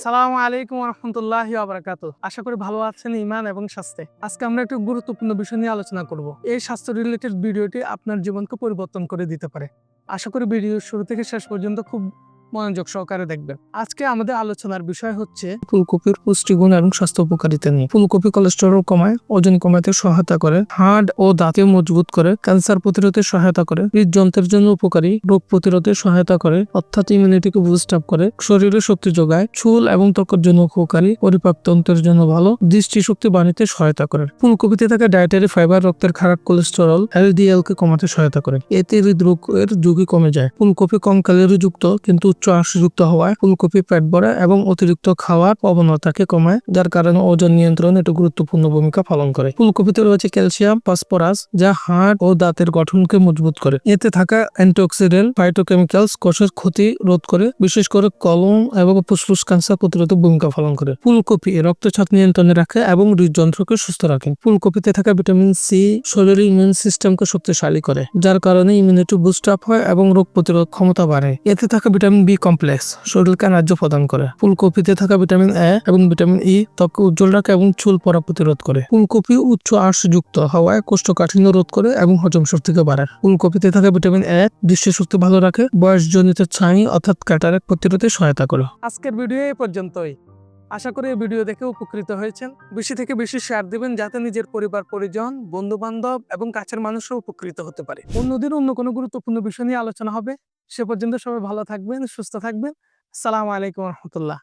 আসসালামু আলাইকুম রহমতুল্লাহ আবরাকাত আশা করি ভালো আছেন ইমান এবং স্বাস্থ্যে। আজকে আমরা একটু গুরুত্বপূর্ণ বিষয় নিয়ে আলোচনা করব। এই স্বাস্থ্য রিলেটেড ভিডিওটি আপনার জীবনকে পরিবর্তন করে দিতে পারে। আশা করি ভিডিও শুরু থেকে শেষ পর্যন্ত খুব মনোযোগ সহকারে দেখবেন। আজকে আমাদের আলোচনার বিষয় হচ্ছে ফুলকপির পুষ্টিগুণ এবং স্বাস্থ্য উপকারিতা নিয়ে। ফুলকপি কোলেস্টেরল কমায়, ওজন কমাতে সহায়তা করে, হাড় ও দাঁতে মজবুত করে, ক্যান্সার প্রতিরোধে সহায়তা করে, হৃদযন্ত্রের জন্য উপকারী, রোগ প্রতিরোধে সহায়তা করে, অর্থাৎ ইমিউনিটিকে বুস্ট আপ করে, শরীরে শক্তি যোগায়, চুল এবং ত্বকের জন্য উপকারী, পরিপাক তন্ত্রের জন্য ভালো, দৃষ্টিশক্তি বাড়িতে সহায়তা করে। ফুলকপিতে থাকা ডায়েটারি ফাইবার রক্তের খারাপ কোলেস্টেরল এলডিএল কে কমাতে সহায়তা করে। এতে হৃদরোগের ঝুঁকি কমে যায়। ফুলকপি কম ক্যালোরি যুক্ত, কিন্তু উচ্চ আঁশযুক্ত হওয়ায় ফুলকপি পেট ভরা এবং অতিরিক্ত খাওয়ার প্রবণতাকে কমায়, যার কারণে ওজন নিয়ন্ত্রণে এটি গুরুত্বপূর্ণ ভূমিকা পালন করে। ফুলকপিতে রয়েছে ক্যালসিয়াম, ফসফরাস, যা হাড় ও দাঁতের গঠনকে মজবুত করে। এতে থাকা অ্যান্টিঅক্সিডেন্ট, ফাইটোকেমিক্যালস, কোষের ক্ষতি রোধ করে, বিশেষ করে কলম এবং ফুসফুস ক্যান্সার প্রতিরোধে ভূমিকা পালন করে। ফুলকপি রক্তচাপ নিয়ন্ত্রণে রাখে এবং হৃদযন্ত্রকে সুস্থ রাখে। ফুলকপিতে থাকা ভিটামিন সি শরীরের ইমিউন সিস্টেমকে শক্তিশালী করে, যার কারণে ইমিউনিটি বুস্ট আপ হয় এবং রোগ প্রতিরোধ ক্ষমতা বাড়ে। এতে থাকা ভিটামিন বি কমপ্লেক্স, শরীরকে এনার্জি প্রদান করে। ফুলকপিতে থাকা ভিটামিন এ এবং ভিটামিন ই ত্বককে উজ্জ্বল রাখে এবং চুল পড়া প্রতিরোধ করে। ফুলকপি উচ্চ আঁশযুক্ত হওয়ায় কোষ্ঠকাঠিন্য রোধ করে এবং হজম শক্তিকে বাড়ায়। ফুলকপিতে থাকা ভিটামিন এ দৃষ্টিশক্তি ভালো রাখে, বয়সজনিত ছাই অর্থাৎ ক্যাটারেক প্রতিরোধে সহায়তা করে। আজকের ভিডিও এই পর্যন্তই। আশা করি এই ভিডিও দেখে উপকৃত হয়েছেন। বেশি থেকে বেশি শেয়ার দিবেন যাতে নিজের পরিবার, পরিজন বন্ধু বান্ধব এবং কাছের মানুষও উপকৃত হতে পারে। অন্যদিন অন্য কোনো গুরুত্বপূর্ণ বিষয় নিয়ে আলোচনা হবে। সে পর্যন্ত সবাই ভালো থাকবেন সুস্থ থাকবেন। সালাম আলাইকুম রহমতুল্লাহ।